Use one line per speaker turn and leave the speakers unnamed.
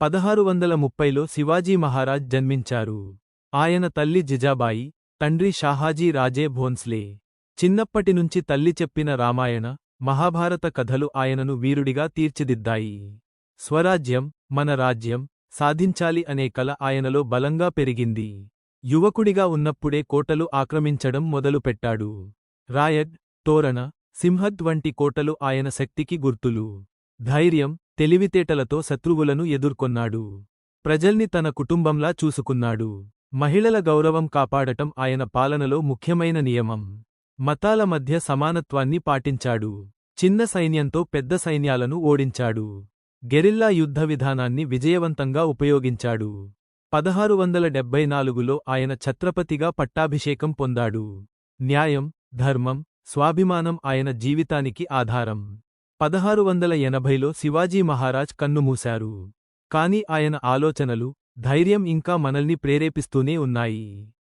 పదహారు వందల ముప్పైలో శివాజీ మహారాజ్ జన్మించారు. ఆయన తల్లి జిజాబాయి తండ్రి షాహాజీ రాజే భోన్స్లే చిన్నప్పటినుంచి తల్లి చెప్పిన రామాయణ మహాభారత కథలు ఆయనను వీరుడిగా తీర్చిదిద్దాయి. స్వరాజ్యం మన రాజ్యం సాధించాలి అనే కల ఆయనలో బలంగా పెరిగింది. యువకుడిగా ఉన్నప్పుడే కోటలు ఆక్రమించడం మొదలుపెట్టాడు. రాయడ్ తోరణ సింహద్ వంటి కోటలు ఆయన శక్తికి గుర్తులు. ధైర్యం తెలివితేటలతో శత్రువులను ఎదుర్కొన్నాడు. ప్రజల్ని తన కుటుంబంలా చూసుకున్నాడు. మహిళల గౌరవం కాపాడటం ఆయన పాలనలో ముఖ్యమైన నియమం. మతాల మధ్య సమానత్వాన్ని పాటించాడు. చిన్న సైన్యంతో పెద్ద సైన్యాలను ఓడించాడు. గెరిల్లా యుద్ధ విధానాన్ని విజయవంతంగా ఉపయోగించాడు. పదహారు వందల డెబ్బై నాలుగులో ఆయన ఛత్రపతిగా పట్టాభిషేకం పొందాడు. న్యాయం ధర్మం స్వాభిమానం ఆయన జీవితానికి ఆధారం. పదహారు వందల ఎనభైలో శివాజీ మహారాజ్ కన్నుమూశారు. కాని ఆయన ఆలోచనలు ధైర్యం ఇంకా మనల్ని ప్రేరేపిస్తూనే ఉన్నాయి.